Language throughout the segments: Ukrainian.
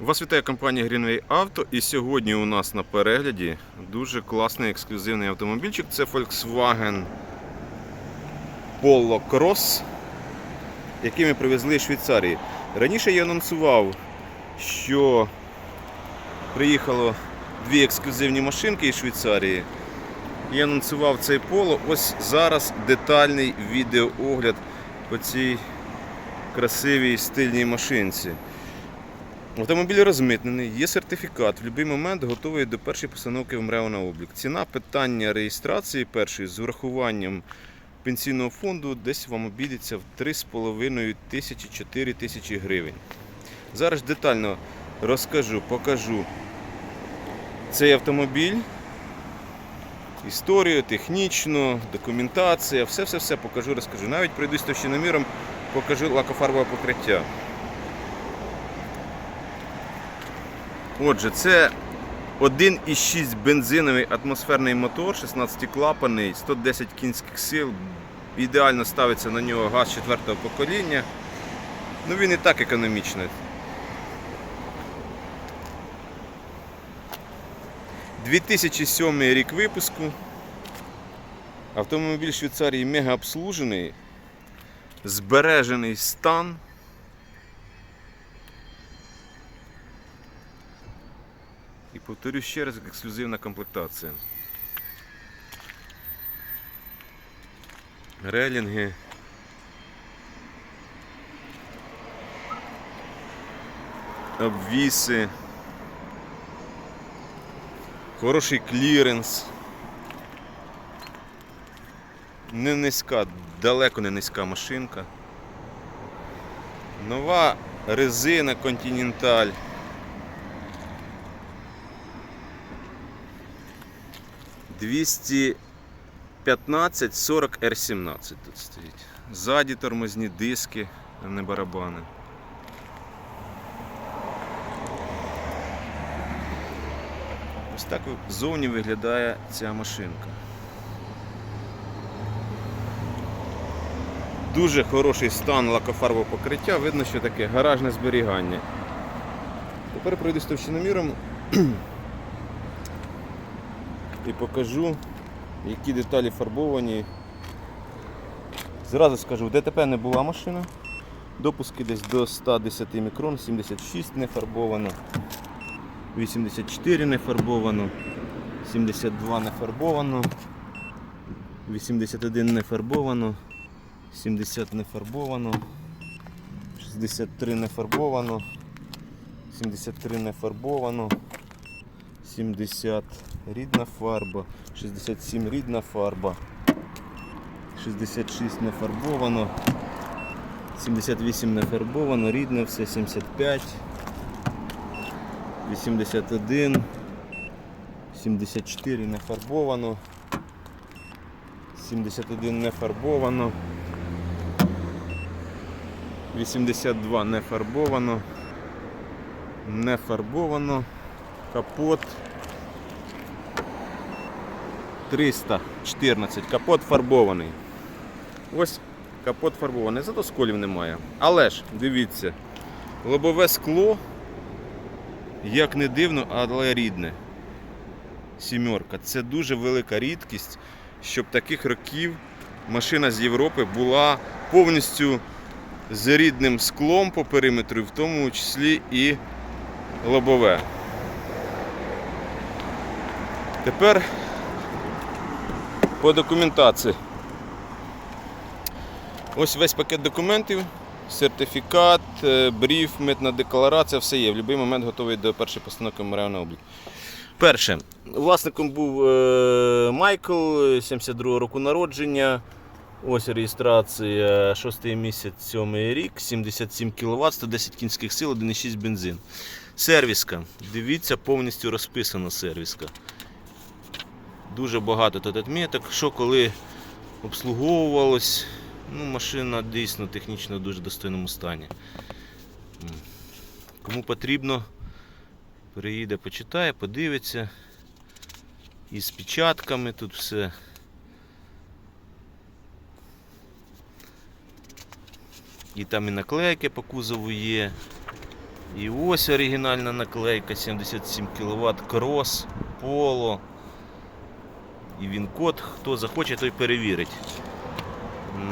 Вас вітає компанія Greenway Auto і сьогодні у нас на перегляді дуже класний ексклюзивний автомобільчик. Це Volkswagen Polo Cross, який ми привезли з Швейцарії. Раніше я анонсував, що приїхало дві ексклюзивні машинки із Швейцарії. Я анонсував цей поло. Ось зараз детальний відеоогляд по цій красивій стильній машинці. Автомобіль розмитнений, є сертифікат, в будь-який момент готовий до першої постановки в МРЕО на облік. Ціна питання реєстрації першої з урахуванням пенсійного фонду десь вам обійдеться в 3,5 тисячі 4 тисячі гривень. Зараз детально розкажу, покажу цей автомобіль, історію, технічну, документація, все-все-все покажу, розкажу. Навіть пройдусь товщиноміром, покажу лакофарбове покриття. Отже, це 1,6 бензиновий атмосферний мотор, 16-клапаний, 110 кінських сил. Ідеально ставиться на нього газ 4-го покоління. Ну він і так економічний. 2007 рік випуску. Автомобіль Швейцарії мега обслужений, збережений стан. Повторю ще раз, ексклюзивна комплектація. Релінги. Обвіси. Хороший кліренс. Не низька, далеко не низька машинка. Нова резина Continental. Двісті 15 40 R17 тут стоїть. Ззаді тормозні диски, а не барабани. Ось так ззовні виглядає ця машинка. Дуже хороший стан лакофарбового покриття, видно, що таке гаражне зберігання. Тепер пройду з товщиноміром і покажу, які деталі фарбовані. Зразу скажу, в ДТП не була машина. Допуски десь до 110 мікрон, 76 не фарбовано, 84 не фарбовано, 72 не фарбовано, 81 не фарбовано, 70 не фарбовано, 63 не фарбовано, 73 не фарбовано, 70 рідна фарба, 67 рідна фарба, 66 не фарбовано, 78 не фарбовано, рідне все, 75, 81, 74 не фарбовано, 71 не фарбовано, 82 не фарбовано, не фарбовано, капот 314, капот фарбований. Ось капот фарбований, зато сколів немає. Але ж, дивіться, лобове скло, як не дивно, але рідне. Сімерка. Це дуже велика рідкість, щоб таких років машина з Європи була повністю з рідним склом по периметру, в тому числі і лобове. Тепер по документації. Ось весь пакет документів, сертифікат, е, бриф, митна декларація, все є. В будь-який момент готовий до першої постановки на облік. Перше, власником був е, Майкл, 72 року народження. Ось реєстрація 6 місяць, 7 рік, 77 кВт, 110 кінських сил, 1,6 бензин. Сервіска. Дивіться, повністю розписана сервіска. Дуже багато тут відміток, що коли обслуговувалось, ну, машина дійсно технічно в дуже достойному стані. Кому потрібно, приїде, почитає, подивиться. І з печатками тут все. І там і наклейки по кузову є. І ось оригінальна наклейка 77 кВт крос, поло. І він код, хто захоче, той перевірить.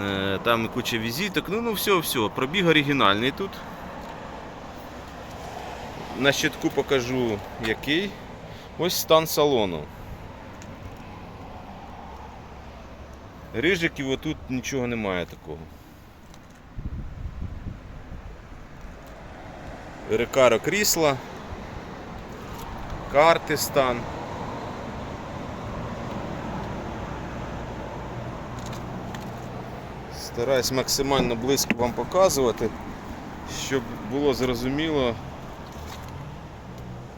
Е, Там куча візиток. Ну, ну все, все. Пробіг оригінальний тут. На щитку покажу який. Ось стан салону. Рижиків отут нічого немає такого. Рекаро крісла, карти стан. Стараюсь максимально близько вам показувати, щоб було зрозуміло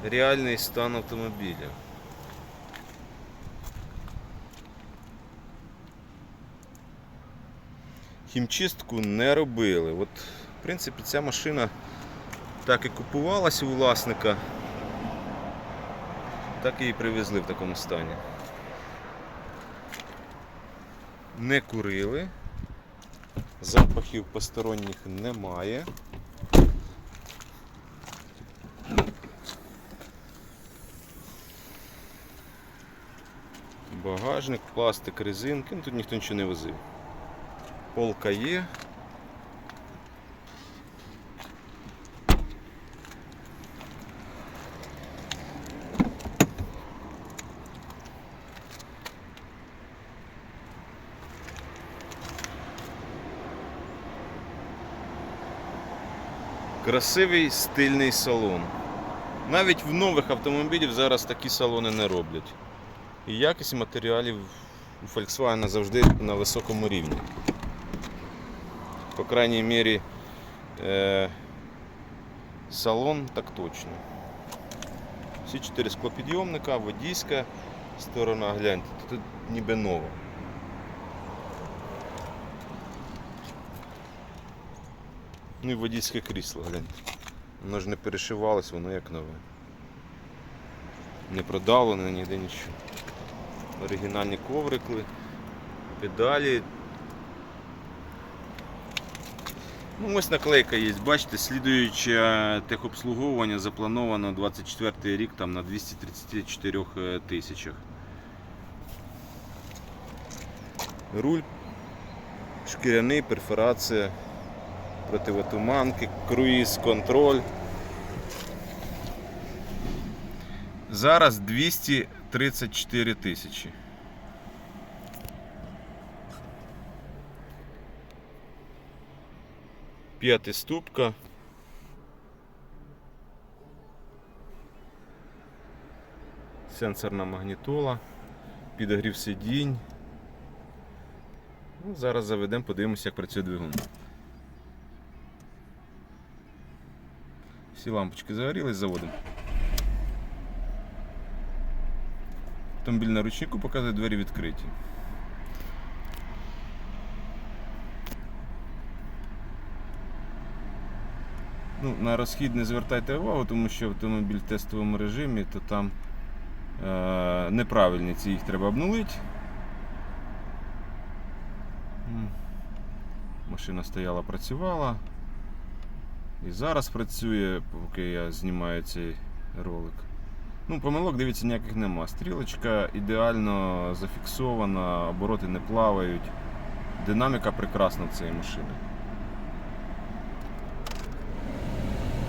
реальний стан автомобіля. Хімчистку не робили. От, в принципі, ця машина так і купувалася у власника, так і її привезли в такому стані. Не курили, запахів посторонніх немає. Багажник, пластик, резинки, ну тут ніхто нічого не возив. Полка є. Красивий стильний салон. Навіть в нових автомобілів зараз такі салони не роблять. І якість матеріалів у Volkswagen завжди на високому рівні. По крайній мірі е, салон так точно. Всі чотири склопідйомника, водійська сторона, гляньте, тут ніби ново. Ну і водійське крісло, гляньте. Воно ж не перешивалось, воно як нове. Не продавлене, ніде нічого. Оригінальні коврики, педалі. Ну, ось наклейка є, бачите, слідуюче техобслуговування заплановано 24 рік там, на 234 е, тисячах. Руль, шкіряний, перфорація, противотуманки, круїз, контроль. Зараз 234 тисячі. П'ятиступка. Сенсорна магнітола, підогрів сидінь. Ну, зараз заведемо, подивимося, як працює двигун. Всі лампочки загорілись, заводимо. Автомобіль на ручнику показує двері відкриті. Ну, на розхід не звертайте увагу, тому що автомобіль в тестовому режимі, то там е- неправильні ці їх треба обнулити. Машина стояла, працювала. І зараз працює, поки я знімаю цей ролик. Ну, помилок, дивіться, ніяких нема. Стрілочка ідеально зафіксована, обороти не плавають. Динаміка прекрасна в цієї машини.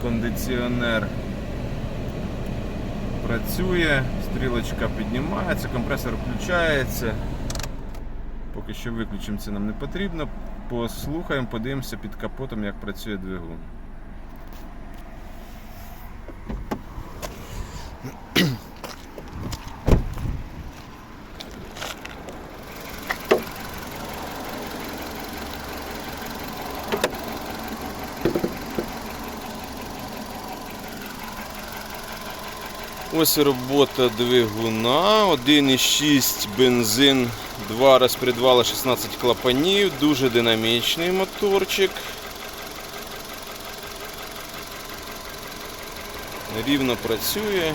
Кондиціонер працює, стрілочка піднімається, компресор включається. Поки що виключимо це нам не потрібно. Послухаємо, подивимося під капотом, як працює двигун. Ось робота двигуна, 1,6 бензин, два розпредвала 16 клапанів, дуже динамічний моторчик. Рівно працює.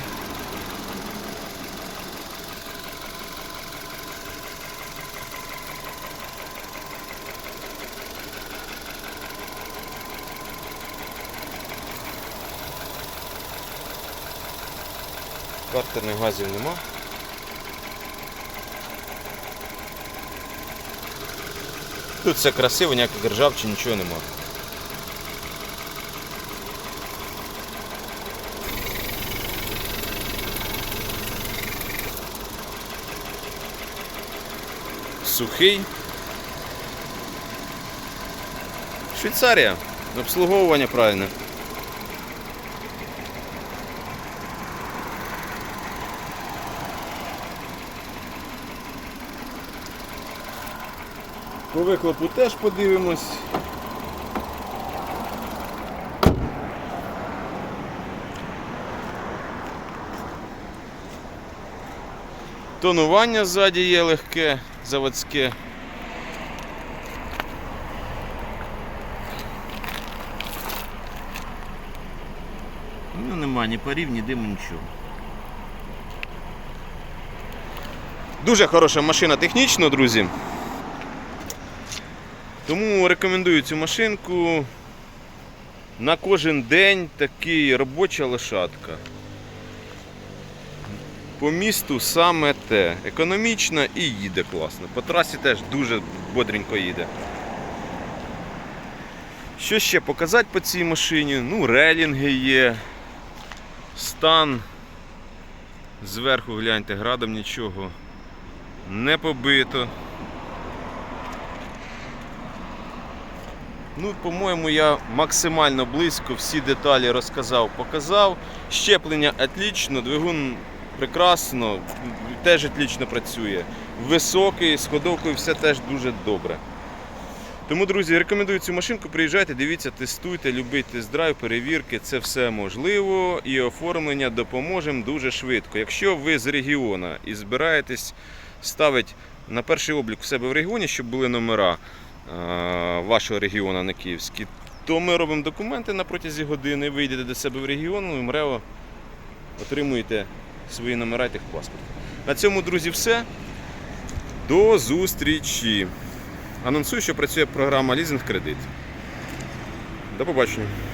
Картерних газів нема. Тут все красиво, ніяких держав чи нічого нема. Сухий. Швейцарія. Обслуговування правильне. По вихлопу теж подивимось. Тонування ззаді є легке, заводське. Ну нема ні парів, ні диму, нічого. Дуже хороша машина технічно, друзі. Тому рекомендую цю машинку. На кожен день такий робоча лошадка. По місту саме те. Економічна і їде класно. По трасі теж дуже бодренько їде. Що ще показати по цій машині? Ну, релінги є. Стан. Зверху гляньте, градом нічого. Не побито. Ну, по-моєму, я максимально близько всі деталі розказав, показав. Щеплення отлично, двигун прекрасно, теж отлично працює. Високий, з ходовкою все теж дуже добре. Тому, друзі, рекомендую цю машинку. Приїжджайте, дивіться, тестуйте, любіть тест-драйв, перевірки, це все можливо. І оформлення допоможемо дуже швидко. Якщо ви з регіону і збираєтесь ставити на перший облік у себе в регіоні, щоб були номера вашого регіону, не Київський, то ми робимо документи на протязі години, вийдете до себе в регіон, і МРЕО отримуєте свої номера і техпаспорт. На цьому, друзі, все. До зустрічі! Анонсую, що працює програма Лізинг Кредит. До побачення.